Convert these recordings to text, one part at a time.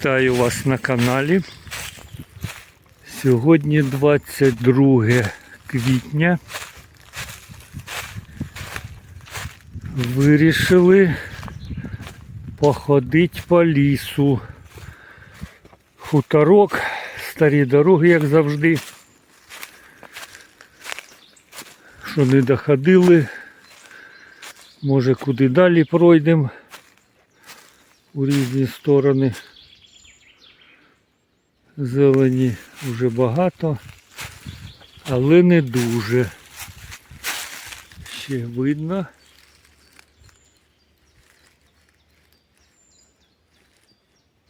Вітаю вас на каналі. Сьогодні 22 квітня. Вирішили походити по лісу. Хуторок, старі дороги, як завжди. Що не доходили, може куди далі пройдемо у різні сторони. Зелені вже багато, але не дуже. Ще видно.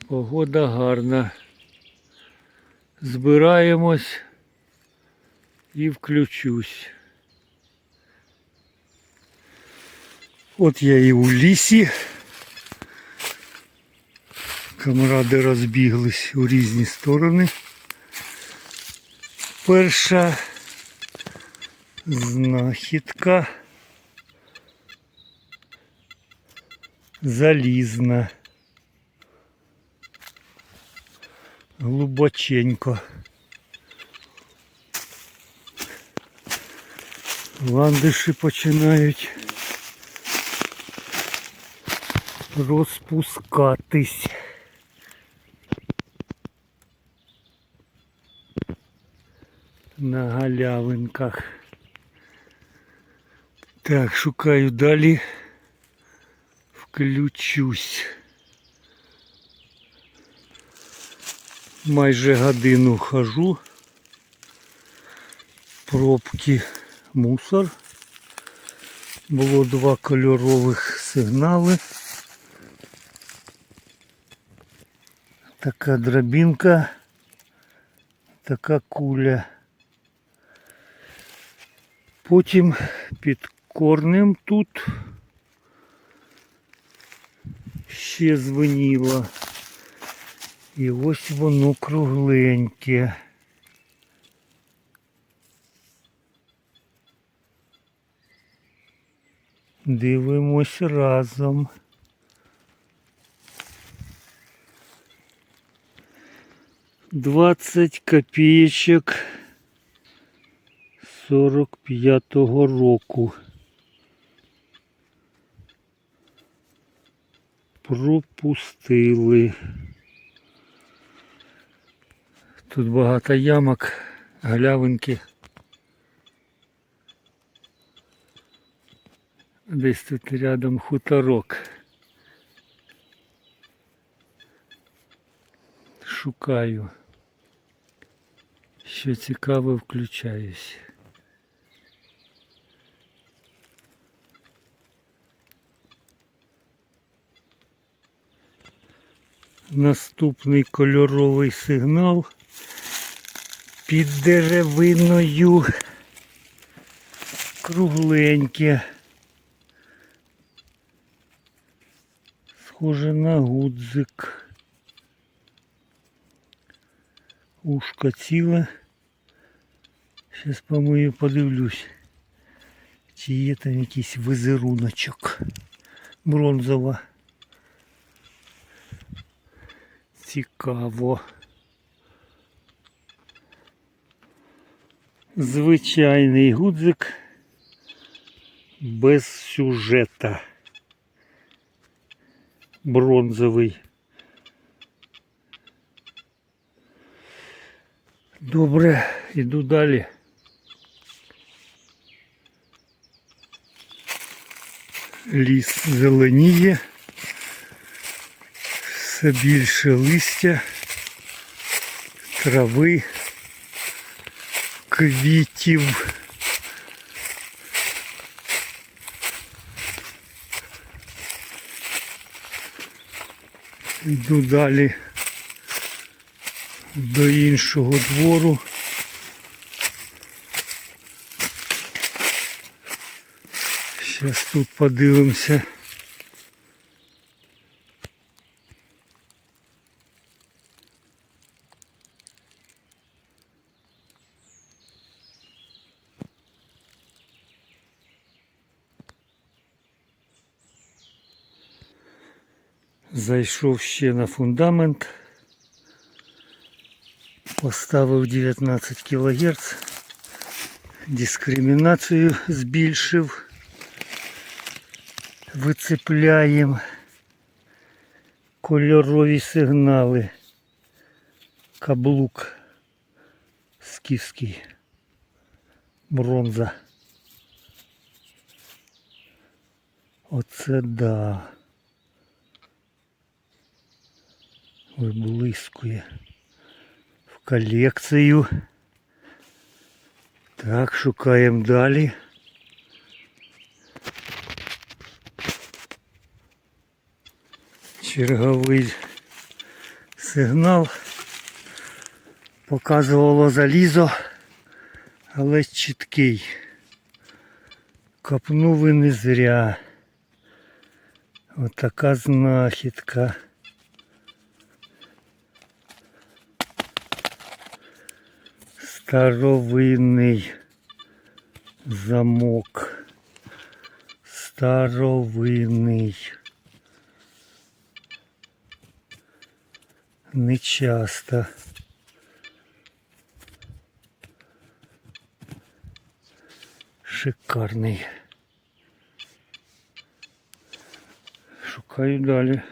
Погода гарна. Збираємось і включусь. От я і у лісі. Камради розбіглись у різні сторони. Перша знахідка залізна. Глибоченько. Ландиші починають розпускатись. На галявинках. Так, шукаю далі. Включусь. Майже годину хожу. Пробки мусор. Було два кольорових сигнали. Така драбинка, така куля. Потім під корнем тут ще звеніло. І ось воно кругленьке. Дивимось разом. Двадцять копеечок 45-го року. Пропустили. Тут багато ямок, галявинки. Десь тут рядом хуторок. Шукаю. Що цікаве, включаюсь. Наступний кольоровий сигнал під деревиною кругленьке. Схоже на гудзик. Ушко ціле. Зараз помию подивлюсь, чи є там якийсь визеруночок бронзова. Цікаво. Звичайний гудзик без сюжета. Бронзовий. Добре, іду далі. Ліс зеленіє все більше листя, трави, квітів. Йду далі до іншого двору. Зараз тут подивимося. Зайшов ще на фундамент. Поставив 19 кГц. Дискримінацію збільшив. Вицепляємо кольорові сигнали. Каблук скіфський. Бронза. Оце да. Виблискує в колекцію. Так, шукаємо далі. Черговий сигнал. Показувало залізо, але чіткий. Копнув і не зря. Отака знахідка. Старовинний замок. Старовинний. Не часто. Шикарний. Шукаю далі.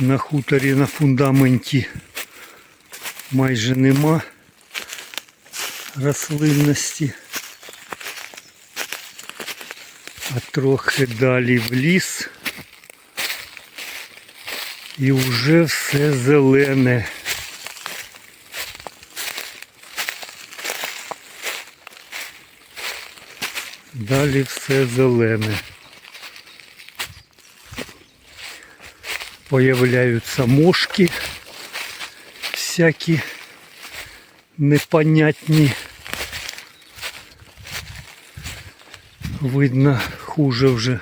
На хуторі на фундаменті майже нема рослинності. А трохи далі в ліс. І вже все зелене. Далі все зелене. Появляються мошки всякі непонятні. Видно, хуже вже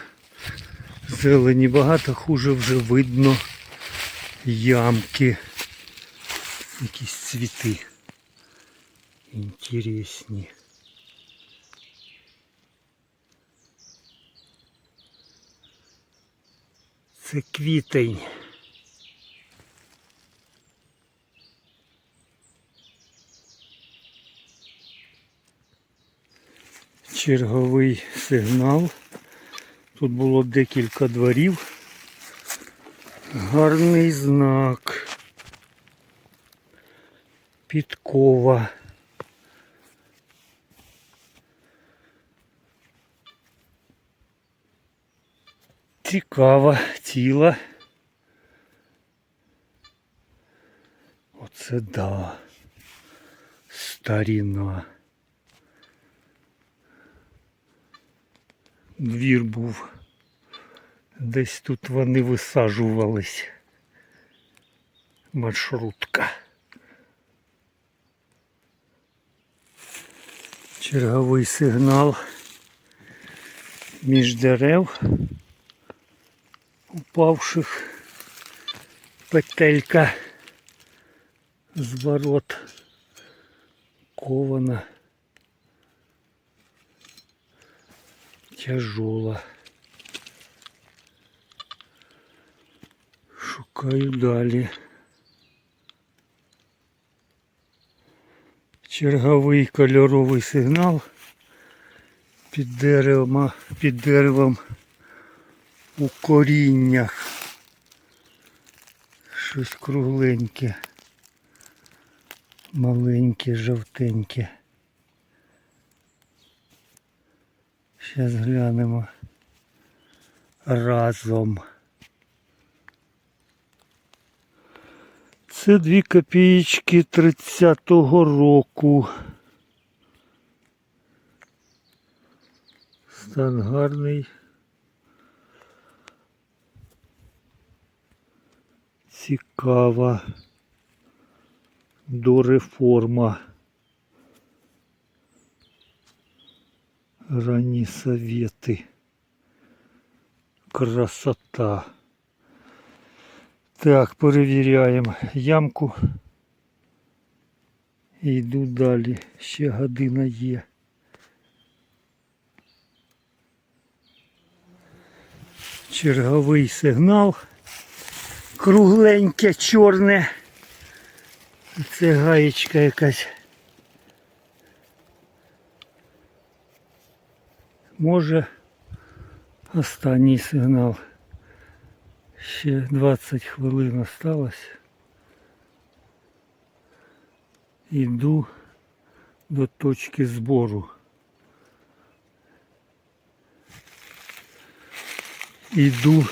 зелені багато, хуже вже видно ямки. Якісь цвіти інтересні. Це квітень. Черговий сигнал. Тут було декілька дворів. Гарний знак. Підкова. Цікава тіла. Оце да. Старіна. Двір був. Десь тут вони висаджувались. Маршрутка. Черговий сигнал між дерев упавших петелька з ворот кована тяжола. Шукаю далі. Черговий кольоровий сигнал під деревом, під деревом у коріннях. Щось кругленьке, маленьке, жовтеньке. Зараз глянемо разом. Це дві копієчки 30-го року. Стан гарний. Цікава дореформа. Ранні совєти. Красота. Так, перевіряємо ямку. І йду далі. Ще година є. Черговий сигнал кругленьке, чорне. Це гаєчка якась. Може останній сигнал. Ще 20 хвилин осталось. Іду до точки збору. Іду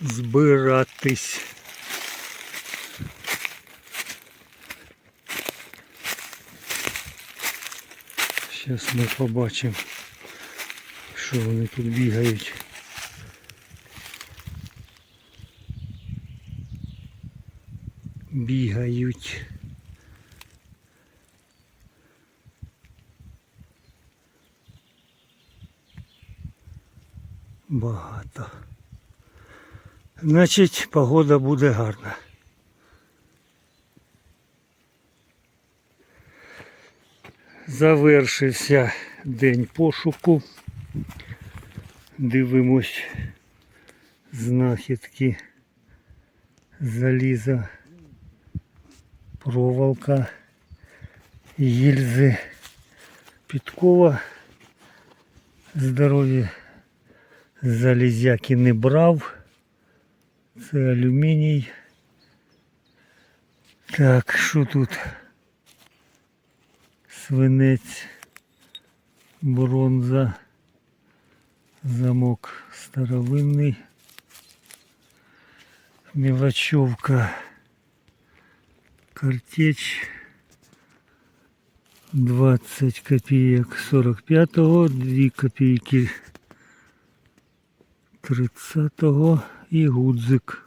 збиратись. Зараз ми побачимо, Що вони тут бігають. Бігають. Багато. Значить, погода буде гарна. Завершився день пошуку. Дивимось знахідки заліза, проволока, гільзи, підкова. Здорові залізяки не брав. Це алюміній. Так, що тут? Свинець, бронза, замок старовинний, мелочевка, картеч, 20 копеек 45-го, 2 копейки 30-го і гудзик.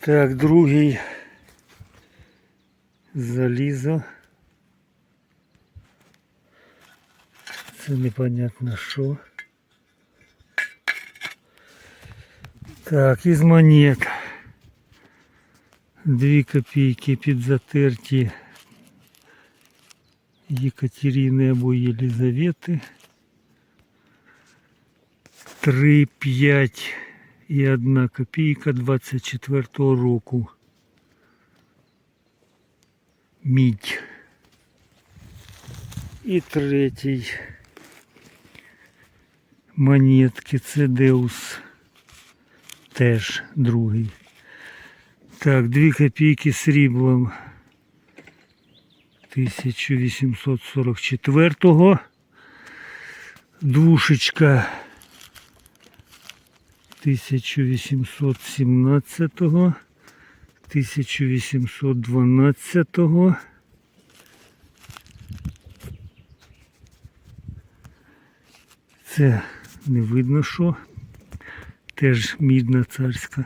Так, другий залізо. Це непонятно що. Так, із монет. Дві копійки підзатерті Єкатерини або Єлизавети. 3, 5 і 1 копійка 24 року. Мідь. І третій Монетки це Деус. Теж другий. Так, 2 копійки сріблом 1844-го. Двушечка 1817-го, 1812-го. Це не видно що. Теж мідна царська.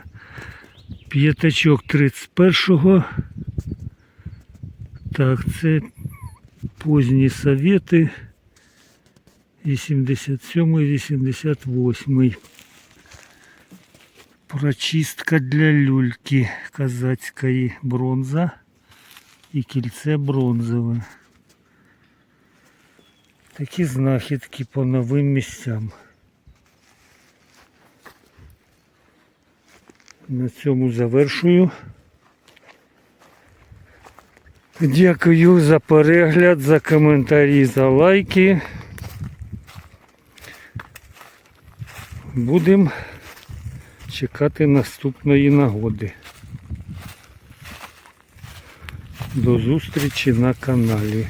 П'ятачок 31-го. Так, це позні совєти. 87-88. Прочистка для люльки казацької бронза і кільце бронзове. Такі знахідки по новим місцям. На цьому завершую. Дякую за перегляд, за коментарі, за лайки. Будемо чекати наступної нагоди. До зустрічі на каналі.